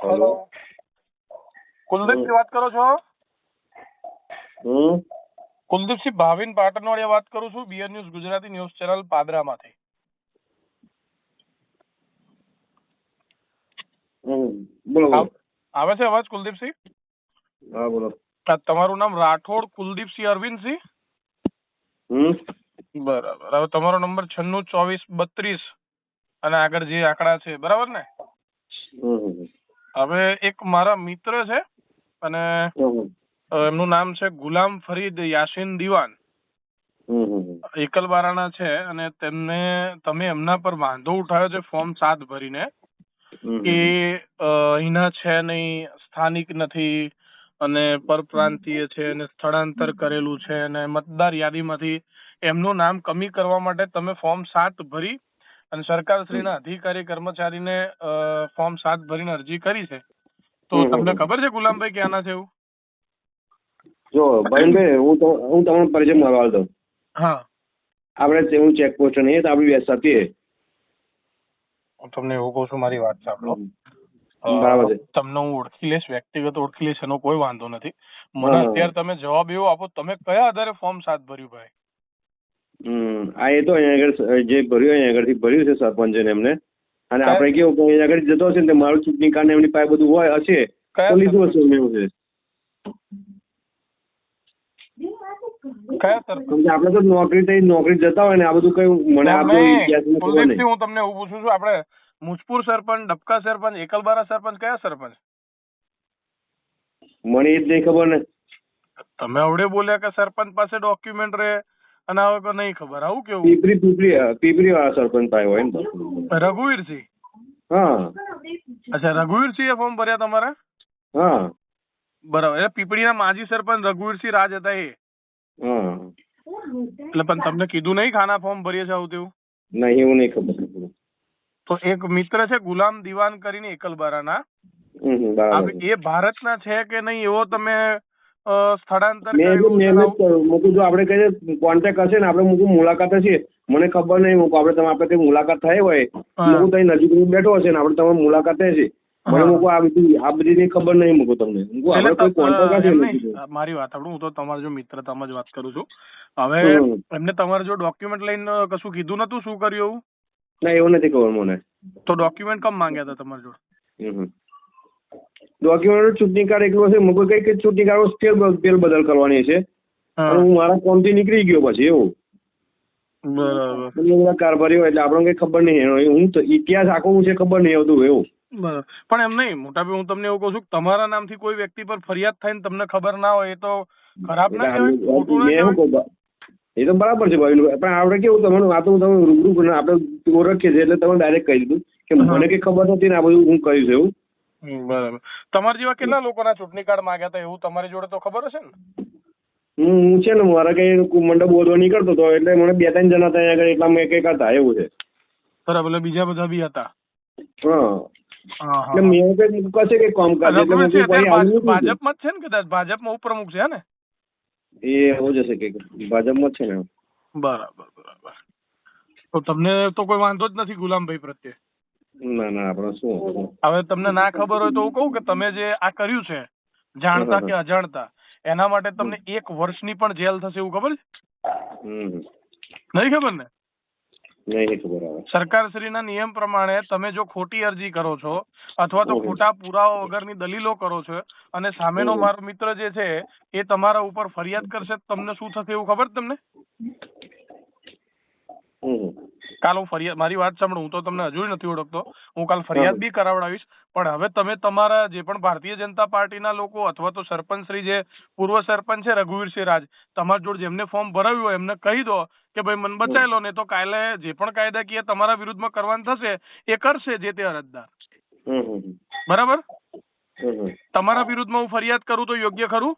Hello. Kuldeepsinh વાત કરો છો? હમ. કુલદીપસિંહ ભાવિન પાટણવાડિયા વાત કરું છું BN news Gujarati news channel પાદરામાંથી. આવે છે અવાજ કુલદીપસિંહ હા બોલો. તમારું નામ રાઠોડ કુલદીપસિંહ અરવિંદસિંહ? બરાબર. હવે તમારો નંબર છન્નું ચોવીસ બત્રીસ અને આગળ જે આંકડા છે બરાબર ને? હવે એક મારા મિત્ર છે અને એમનું નામ છે ગુલામ ફરીદ યાસીન દિવાન. એકલબારાના છે અને તેમને તમે એમના પર વાંધો ઉઠાવ્યો છે ફોર્મ સાત ભરીને કે અહીના અહીંના છે નહીં સ્થાનિક નથી અને પરપ્રાંતીય છે અને સ્થળાંતર કરેલું છે અને મતદાર યાદીમાંથી એમનું નામ કમી કરવા માટે તમે ફોર્મ સાત ભરી અને સરકારશ્રીના અધિકારી કર્મચારીને ફોર્મ સાત ભરીને અરજી કરી છે. તો તમને ખબર છે ગુલામભાઈ ક્યાંના છે એવું? જો ભાઈ હું તો હું તમને પરિચય મળવા દઉં હા. આપણે હું ચેકપોસ્ટ નહીં તો આપણી વ્યસ્ત હતી હું તમને એવું કહું છું મારી વાત સાંભળો. તમને હું ઓળખી લઈશ વ્યક્તિગત ઓળખી લઈશ એનો કોઈ વાંધો નથી. મને અત્યારે તમે જવાબ એવો આપો તમે કયા આધારે ફોર્મ સાત ભર્યું ભાઈ? હમ. આ એ તો અહીંયા આગળ જે ભર્યું અહીંયા આગળથી ભર્યું છે સરપંચે એમને. અને આપણે કેવું કે અહીંયા આગળ જતો હશે ને મારું ચૂંટણી કાર્ડ એમની પાસે બધું હોય હશે. તો લીધું હશે એમને એવું છે. આપણે તો નોકરી થઈ નોકરી જતા હોય ને આ બધું કઈ મને હું તમને એવું પૂછું છું આપણે મુજપુર સરપંચ ડબકા સરપંચ એકલબારા સરપંચ કયા સરપંચ? મને એ જ નહીં ખબર ને. તમે આવડે બોલ્યા કે સરપંચ પાસે ડોક્યુમેન્ટ રહે? અને હવે પણ નહીં ખબર. આવું કેવું? પીપરી પીપરી પીપરી વાળા સરપંચ પાસે હોય ને રઘુવીરસિંહ હા. અચ્છા રઘુવીરસિંહ ફોર્મ ભર્યા તમારા? હા. બરાબર. એટલે પીપળીના માજી સરપંચ રઘુવીરસિંહ રાજ હતા એ. એટલે પણ તમને કીધું નહીં ખાના ફોર્મ ભરીએ છે આવું તેવું? નહીં એવું નહીં ખબર તો એક મિત્ર છે ગુલામ દિવાન કરીને એકલબારાના. એ ભારતના છે કે નહીં એવો તમે સ્થળાંતર મેં જ આપણે કહીએ કોન્ટેક્ટ હશે ને? આપણે મૂકું મુલાકાત હશે. મને ખબર નહીં મૂકું. આપણે તમે આપણે કઈ મુલાકાત થઈ હોય હા. મૂકું નજીક નજીક બેઠો હશે ને આપણે તમારી મુલાકાત છે મને હા. આ બધી આ ખબર નહીં મૂકો તમને. કોઈ. મારી વાત આપણું હું તો તમારો જો મિત્ર તમે જ વાત કરું છું. હવે. એમને તમારે જો ડોક્યુમેન્ટ લઈને કશું કીધું નતું? શું કર્યું એવું? ના એવું નથી ખબર મને. તો ડોક્યુમેન્ટ કમ માંગ્યા હતા તમારી જોડે? ડોક્યુમેન્ટ ચૂંટણી કાર્ડ એકલું હશે મૂકું કઈ કઈ ચૂંટણી કાર્ડ ફેર બ- બદલ કરવાની છે. અને હું મારા કોમથી નીકળી ગયો પછી એવું. બરાબર. કારભારી હોય એટલે આપણને કઈ ખબર નહીં હું ઇતિહાસ આખો હું છે ખબર નહીં આવતું એવું. બરાબર. પણ એમ નહીં મોટા ભાઈ હું તમને એવું કહું છું કે તમારા નામથી કોઈ વ્યક્તિ પર ફરિયાદ થાય ને તમને ખબર ના હોય એ તો ખરાબ ના કહેવાય એ તો બરાબર છે ભાઈ પણ આપણે કેવું તમને આ તો હું તમે રૂબરૂ આપણે ઓળખીએ છીએ એટલે તમે ડાયરેક્ટ કહી દીધું કે મને કઈ ખબર નથી ને આ બધું હું કહ્યું છે એવું. બરાબર. તમારા જેવા કેટલા લોકોના ચૂંટણી કાર્ડ માંગ્યા હતા એવું તમારી જોડે તો ખબર હશે ને? હું હું છે ને મારા કઈ મંડપ બોલવા નીકળતો હતો એટલે મને બે ત્રણ જણા ત્યાં આગળ એટલા મેં કંઈક હતા એવું છે. બરાબર એટલે બીજા બધા બી હતા. હા. મેં કઈ કશે કઈ કામ કરે. ભાજપમાં જ છે ને કદાચ? ભાજપમાં ઉપપ્રમુખ છે ને? એ એવું જ હશે કે ભાજપમાં જ છે ને. બરાબર બરાબર. તો તમને તો કોઈ વાંધો જ નથી ગુલામભાઈ પ્રત્યે? ના ના આપણે શું હવે તમને ના ખબર હોય તો હું કહું કે તમે જે આ કર્યું છે જાણતા કે અજાણતા એના માટે તમને એક વર્ષની પણ જેલ થશે એવું ખબર છે? નહીં ખબર ને? નહીં ખબર સરકારશ્રીના નિયમ પ્રમાણે તમે જો ખોટી અરજી કરો છો અથવા તો ખોટા પુરાવા વગરની દલીલો કરો છો અને સામેનો મારો મિત્ર જે છે એ તમારા ઉપર ફરિયાદ કરશે તમને શું થશે એવું ખબર છે તમને? કાલ હું ફરિયાદ મારી વાત સાંભળો હું તો તમને હજુ નથી ઓળખતો. હું કાલ ફરિયાદ બી કરાવડાવીશ. પણ હવે તમે તમારા જે પણ ભારતીય જનતા પાર્ટીના લોકો અથવા તો સરપંચ શ્રી જે પૂર્વ સરપંચ છે રઘુવીરસિંહ રાજ તમારા જોડે જેમને ફોર્મ ભરાવ્યું હોય એમને કહી દો કે ભાઈ મને બચાવી લો ને તો કાલે જે પણ કાયદાકીય તમારા વિરુદ્ધમાં કરવાનું થશે એ કરશે જે તે અરજદાર. બરાબર? તમારા વિરુદ્ધમાં હું ફરિયાદ કરું તો યોગ્ય ખરું?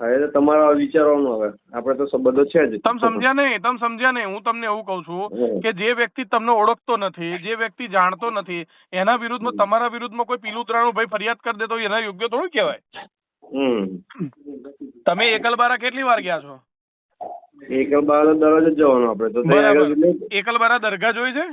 હા એટલે તમારા વિચારવાનું હવે. આપણે તો સંબંધો છે જ. તમે સમજ્યા નહીં તમે સમજ્યા નહીં. હું તમને એવું કહું છું કે જે વ્યક્તિ તમને ઓળખતો નથી જે વ્યક્તિ જાણતો નથી એના વિરુદ્ધમાં તમારા વિરુદ્ધમાં કોઈ પીલું ત્રાણું ભાઈ ફરિયાદ કરી દે તો એના યોગ્ય થોડું કહેવાય. તમે એકલબારા કેટલી વાર ગયા છો? એકલબારા દરવાજે જવાનું આપણે. તો એકલબારા દરગાહ જોઈ છે?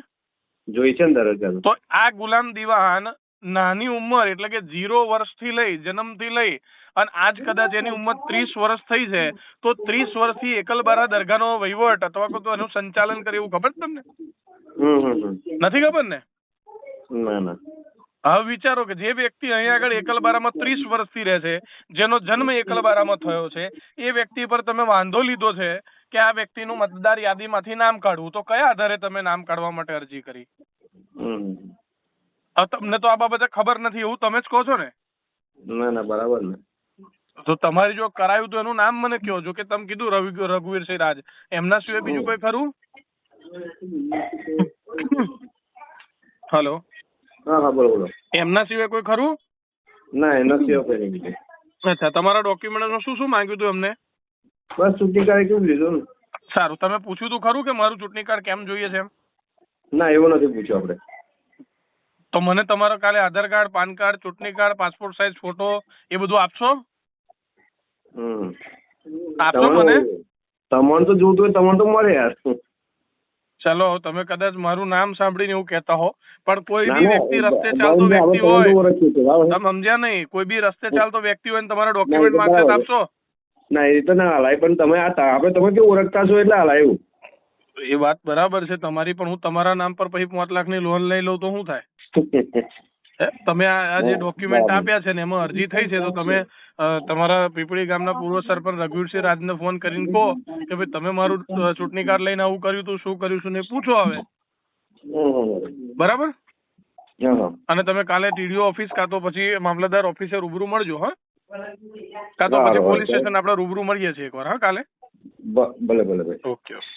જોઈ છે ને દરરોજ તો આ ગુલામ દિવાન નાની ઉંમર એટલે કે ઝીરો વર્ષથી લઈ જન્મથી લઈ અને આજ કદાચ એની ઉંમર ત્રીસ વર્ષ થઈ છે તો ત્રીસ વર્ષથી એકલબારા દરગાહનો વહીવટ અથવા તો એનું સંચાલન કરે એવું ખબર છે તમને. નથી ખબર ને? હવે વિચારો કે જે વ્યક્તિ અહીં આગળ એકલબારામાં ત્રીસ વર્ષથી રહે છે જેનો જન્મ એકલબારામાં થયો છે એ વ્યક્તિ પર તમે વાંધો લીધો છે કે આ વ્યક્તિનું મતદાર યાદીમાંથી નામ કાઢવું. તો કયા આધારે તમે નામ કાઢવા માટે અરજી કરી? તમને તો આ બાબતે ખબર નથી એવું તમે જ કહો છો ને. ના ના બરાબર ને. તો તમારી જો કરાયું તો એનું નામ મને કહો જો કે તમે કીધું રવિ રઘુવીરસિંહ રાજ. એમના સિવાય બીજું કોઈ ખરું? હલો. હા હા બોલો બોલો. એમના સિવાય કોઈ ખરું? ના એના સિવાય કોઈ નહીં બીજું અચ્છા તમારા ડોક્યુમેન્ટમાં શું શું માંગ્યું હતું એમને? બસ ચૂંટણી કાર્ડ કેવું લીધું સારું તમે પૂછ્યું તું ખરું કે મારું ચૂંટણી કાર્ડ કેમ જોઈએ છે એમ? ના એવું નથી પૂછ્યું આપણે. તો મને તમારો કાલે આધાર કાર્ડ પાન કાર્ડ ચૂંટણી કાર્ડ પાસપોર્ટ સાઇઝ ફોટો એ બધું આપશો? આપશો મને? તમને તો જોતું હોય તમને તો મળે યાર. ચલો તમે કદાચ મારું નામ સાંભળીને એવું કહેતા હો પણ કોઈ બી વ્યક્તિ રસ્તે ચાલતો વ્યક્તિ હોય? તમે સમજ્યા નહીં? કોઈ બી રસ્તે ચાલતો વ્યક્તિ હોય ને તમારા ડોક્યુમેન્ટ માંગશે આપશો? ના એ તો ના હલાય પણ તમે આ આપણે તમે કેવું ઓળખતા છો એટલે હલાયું. એ વાત બરાબર છે તમારી પણ હું તમારા નામ પર પછી પાંચ લાખની લોન લઈ લઉં તો શું થાય? તમે આ જે ડોક્યુમેન્ટ આપ્યા છે ને એમાં અરજી થઈ છે તો તમે તમારા પીપળી ગામના પૂર્વ સરપંચ રઘુવીરસિંહ રાજને ફોન કરીને કહો કે ભાઈ તમે મારું ચૂંટણી કાર્ડ લઈને આવું કર્યું તું શું કર્યું છું ને પૂછો હવે. બરાબર? અને તમે કાલે ટીડીઓ ઓફિસ કાં તો પછી મામલતદાર ઓફિસે રૂબરૂ મળજો હા? કાં તો પછી પોલીસ સ્ટેશન આપણે રૂબરૂ મળીએ છીએ એકવાર હા કાલે? ભલે ભલે ઓકે હા